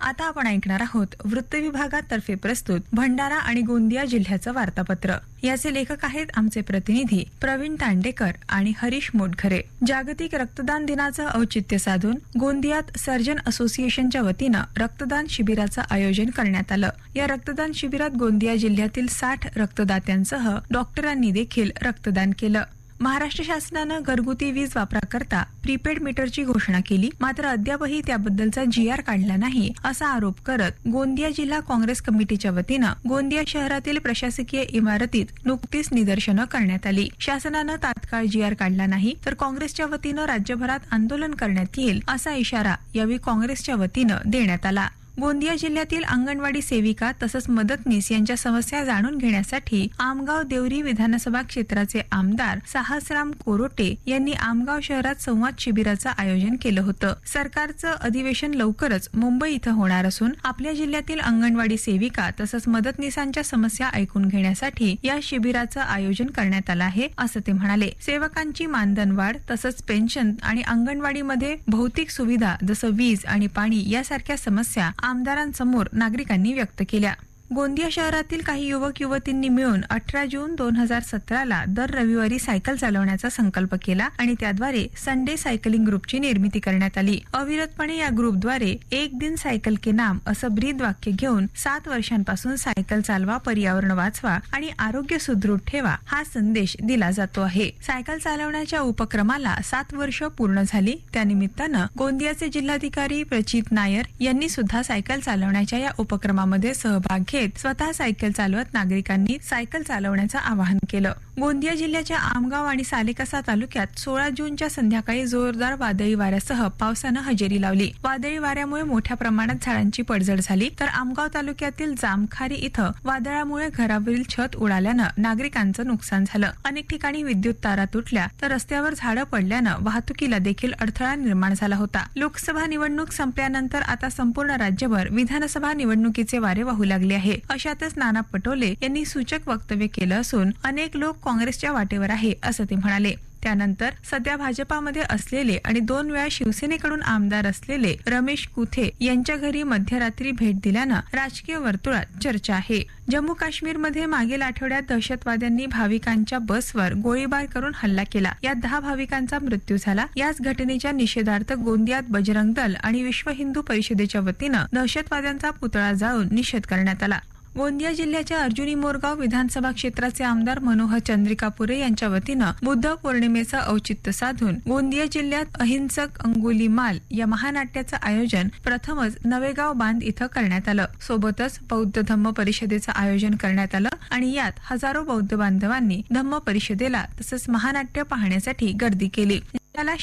आता आपण ऐकणार आहोत वृत्त विभागातर्फे प्रस्तुत भंडारा आणि गोंदिया जिल्ह्याचं वार्तापत्र. याचे लेखक आहेत आमचे प्रतिनिधी प्रवीण तांडेकर आणि हरीश मोटघरे. जागतिक रक्तदान दिनाचं औचित्य साधून गोंदियात सर्जन असोसिएशनच्या वतीनं रक्तदान शिबिराचं आयोजन करण्यात आलं. या रक्तदान शिबिरात गोंदिया जिल्ह्यातील साठ रक्तदात्यांसह डॉक्टरांनी देखील रक्तदान केलं. महाराष्ट्र शासनानं घरगुती वीज वापराकरता प्रीपेड मीटरची घोषणा केली. मात्र अद्यापही त्याबद्दलचा जी आर काढला नाही असा आरोप करत गोंदिया जिल्हा काँग्रेस कमिटीच्या वतीनं गोंदिया शहरातील प्रशासकीय इमारतीत नुकतीच निदर्शनं करण्यात आली. शासनानं तात्काळ जी आर काढला नाही तर काँग्रेसच्या वतीनं राज्यभरात आंदोलन करण्यात येईल असा इशारा यावेळी काँग्रेसच्या वतीनं देण्यात आला. गोंदिया जिल्ह्यातील अंगणवाडी सेविका तसंच मदतनीस यांच्या समस्या जाणून घेण्यासाठी आमगाव देवरी विधानसभा क्षेत्राचे आमदार साहसराम कोरोटे यांनी आमगाव शहरात संवाद शिबिराचं आयोजन केलं होतं. सरकारचं अधिवेशन लवकरच मुंबई इथं होणार असून आपल्या जिल्ह्यातील अंगणवाडी सेविका तसंच मदतनीसांच्या समस्या ऐकून घेण्यासाठी या शिबिराचं आयोजन करण्यात आलं आहे असं ते म्हणाले. सेवकांची मानधनवाढ तसंच पेन्शन आणि अंगणवाडीमध्ये भौतिक सुविधा जसं वीज आणि पाणी यासारख्या समस्या आमदारांसमोर नागरिकांनी व्यक्त केल्या. गोंदिया शहरातील काही युवक युवतींनी मिळून अठरा जून दोन हजार सतराला दर रविवारी सायकल चालवण्याचा संकल्प केला आणि त्याद्वारे संडे सायकलिंग ग्रुपची निर्मिती करण्यात आली. अविरतपणे या ग्रुपद्वारे एक दिन सायकल के नाम असं ब्रीद वाक्य घेऊन सात वर्षांपासून सायकल चालवा पर्यावरण वाचवा आणि आरोग्य सुदृढ ठेवा हा संदेश दिला जातो आहे. सायकल चालवण्याच्या उपक्रमाला सात वर्ष पूर्ण झाली. त्यानिमित्तानं गोंदियाचे जिल्हाधिकारी प्रचित नायर यांनी सुद्धा सायकल चालवण्याच्या या उपक्रमामध्ये सहभाग घेत स्वतः सायकल चालवत नागरिकांनी सायकल चालवण्याचं आवाहन केलं. गोंदिया जिल्ह्याच्या आमगाव आणि सालेकसा तालुक्यात सोळा जूनच्या संध्याकाळी जोरदार वादळी वाऱ्यासह पावसानं हजेरी लावली. वादळी वाऱ्यामुळे मोठ्या प्रमाणात झाडांची पडझड झाली. तर आमगाव तालुक्यातील जामखारी इथं वादळामुळे घरावरील छत उडाल्यानं नागरिकांचं नुकसान झालं. अनेक ठिकाणी विद्युत तारा तुटल्या तर रस्त्यावर झाडं पडल्यानं वाहतुकीला देखील अडथळा निर्माण झाला होता. लोकसभा निवडणूक संपल्यानंतर आता संपूर्ण राज्यभर विधानसभा निवडणुकीचे वारे वाहू लागले आहे. अशातच नाना पटोले यांनी सूचक वक्तव्य केलं असून अनेक लोक काँग्रेसच्या वाटेवर आहे असं ते म्हणाले. त्यानंतर सध्या भाजपामध्ये असलेले आणि दोन वेळा शिवसेनेकडून आमदार असलेले रमेश कुथे यांच्या घरी मध्यरात्री भेट दिल्यानं राजकीय वर्तुळात चर्चा आहे. जम्मू काश्मीरमध्ये मागील आठवड्यात दहशतवाद्यांनी भाविकांच्या बसवर गोळीबार करून हल्ला केला. यात दहा भाविकांचा मृत्यू झाला. याच घटनेच्या निषेधार्थ गोंदियात बजरंग दल आणि विश्व हिंदू परिषदेच्या वतीनं दहशतवाद्यांचा पुतळा जाळून निषेध करण्यात आला. गोंदिया जिल्ह्याच्या अर्जुनी मोरगाव विधानसभा क्षेत्राचे आमदार मनोहर चंद्रिका पुरे यांच्या वतीनं बुद्ध पौर्णिमेचं औचित्य साधून गोंदिया जिल्ह्यात अहिंसक अंगुली माल या महानाट्याचं आयोजन प्रथमच नवेगाव बांध इथं करण्यात आलं. सोबतच बौद्ध धम्म परिषदेचं आयोजन करण्यात आलं आणि यात हजारो बौद्ध बांधवांनी धम्म परिषदेला तसंच महानाट्य पाहण्यासाठी गर्दी केली. त्याला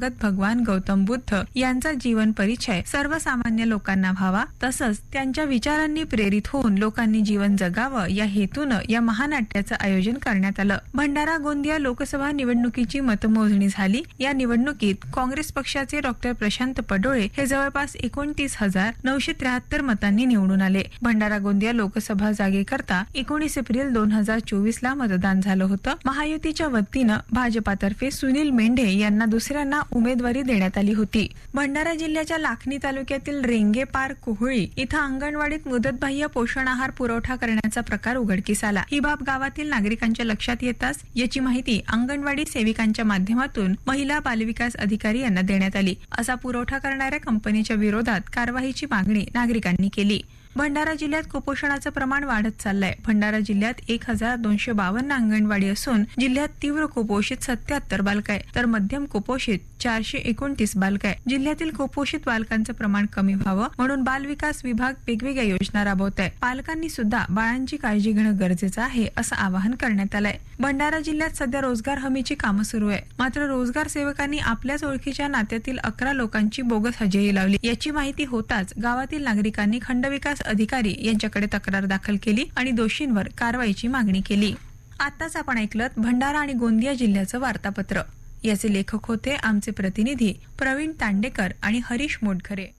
भगत भगवान गौतम बुद्ध यांचा जीवन परिचय सर्वसामान्य लोकांना व्हावा. तसंच त्यांच्या विचारांनी प्रेरित होऊन लोकांनी जीवन जगावं या हेतूनं या महानाट्याचं आयोजन करण्यात आलं. भंडारा गोंदिया लोकसभा निवडणुकीची मतमोजणी झाली. या निवडणुकीत काँग्रेस पक्षाचे डॉक्टर प्रशांत पडोळे हे जवळपास एकोणतीस हजार नऊशे त्र्याहत्तर मतांनी निवडून आले. भंडारा गोंदिया लोकसभा जागेकरता एकोणीस एप्रिल दोन हजार चोवीस ला मतदान झालं होतं. महायुतीच्या वतीनं भाजपातर्फे सुनील मेंढे यांना दुसऱ्यांना उमेदवारी देण्यात आली होती. भंडारा जिल्ह्याच्या लाखनी तालुक्यातील रेंगे पार कोहळी इथं अंगणवाडीत मुदतबाह्य पोषण आहार पुरवठा करण्याचा प्रकार उघडकीस आला. ही बाब गावातील नागरिकांच्या लक्षात येताच याची माहिती अंगणवाडी सेविकांच्या माध्यमातून महिला बालविकास अधिकारी यांना देण्यात आली. असा पुरवठा करणाऱ्या कंपनीच्या विरोधात कारवाईची मागणी नागरिकांनी केली. भंडारा जिल्ह्यात कुपोषणाचं प्रमाण वाढत चाललंय. भंडारा जिल्ह्यात एक हजार दोनशे बावन्न अंगणवाडी असून जिल्ह्यात तीव्र कुपोषित सत्याहत्तर बालक आहे तर मध्यम कुपोषित चारशे एकोणतीस बालक आहे जिल्ह्यातील कुपोषित बालकांचं प्रमाण कमी व्हावं म्हणून बालविकास विभाग वेगवेगळ्या योजना राबवत आहे पालकांनी सुद्धा बाळांची काळजी घेणं गरजेचं आहे असं आवाहन करण्यात आलंय. भंडारा जिल्ह्यात सध्या रोजगार हमीची कामं सुरू आहे मात्र रोजगार सेवकांनी आपल्याच ओळखीच्या नात्यातील अकरा लोकांची बोगस हजेरी लावली. याची माहिती होताच गावातील नागरिकांनी खंडविकास अधिकारी यांच्याकडे तक्रार दाखल केली आणि दोषींवर कारवाईची मागणी केली. आताच आपण ऐकलं भंडारा आणि गोंदिया जिल्ह्याचं वार्तापत्र. याचे लेखक होते आमचे प्रतिनिधी प्रवीण तांडेकर आणि हरीश मोटघरे.